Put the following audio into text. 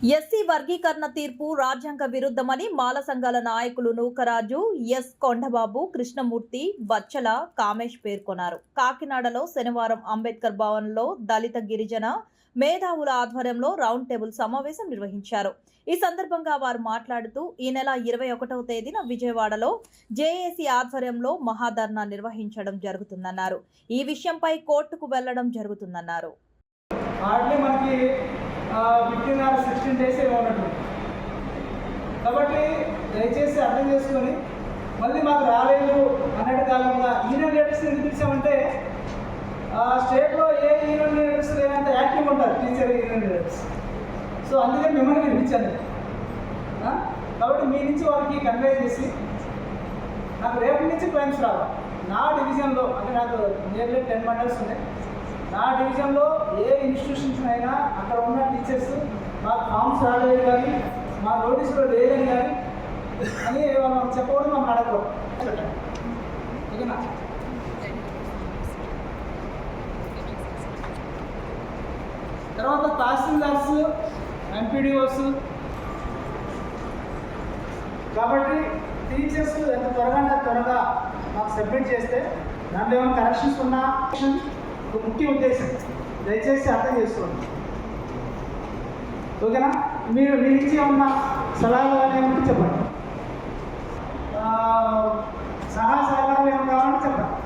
SC వర్గీకరణ తీర్పు రాజ్యాంగ విరుద్ధమని మాల సంఘాల నాయకులు నూకరాజు ఎస్. కొండబాబు కృష్ణమూర్తి బచ్చల కామేష్ పేర్కొన్నారు. కాకినాడలో శనివారం అంబేద్కర్ భవన్లో దళిత గిరిజన మేధావుల ఆధ్వర్యంలో రౌండ్ టేబుల్ సమావేశం నిర్వహించారు. ఈ సందర్భంగా వారు మాట్లాడుతూ ఈ నెల ఇరవై ఒకటవ తేదీన విజయవాడలో జేఏసీ ఆధ్వర్యంలో మహాధర్నా నిర్వహించడం జరుగుతుందన్నారు. ఈ విషయంపై కోర్టుకు వెళ్ళడం జరుగుతుందన్నారు. హార్డ్లీ మనకి ఫిఫ్టీన్ ఆర్ సిక్స్టీన్ డేస్ ఏమో ఉన్నట్టు. కాబట్టి దయచేసి అర్థం చేసుకొని మళ్ళీ మాకు రాలేదు అన్నట్టు కాకుండా యూనియన్ లీడర్స్ ఎందుకు పిలిచామంటే స్టేట్లో ఏ యూనియన్ లీడర్స్ లేనంత యాక్టివ్ ఉంటారు టీచర్ యూనియన్ లీడర్స్ సో అందుకని మిమ్మల్ని నేను కాబట్టి మీ నుంచి వాళ్ళకి కన్వే చేసి నాకు రేపటి నుంచి క్లైమ్స్ రావాలి నా డివిజన్లో అంటే నాకు నియర్లీ టెన్ మండల్స్ ఉన్నాయి నా డివిజన్లో ఏ ఇన్స్టిట్యూషన్స్ అయినా అక్కడ ఉన్న టీచర్స్ మా ఫామ్స్ రాలేదు కానీ మా నోటీసులో లేదని కానీ అని మనం చెప్పకూడదు మనం అడగకూడదు. ఓకేనా? తర్వాత తహసీల్దార్స్ ఎంపీడీఓస్. కాబట్టి టీచర్స్ ఎంత త్వరగా త్వరగా మాకు సబ్మిట్ చేస్తే దాంట్లో ఏమైనా కరెక్షన్స్ ఉన్నా? ఒక ముఖ్య ఉద్దేశం. దయచేసి అర్థం చేసుకోండి. ఓకేనా? మీరు మీరు ఇచ్చి ఉన్న సలహాలు ఏమంటే చెప్పండి. సహా సహకారం ఏమన్నా కావాలంటే చెప్పండి.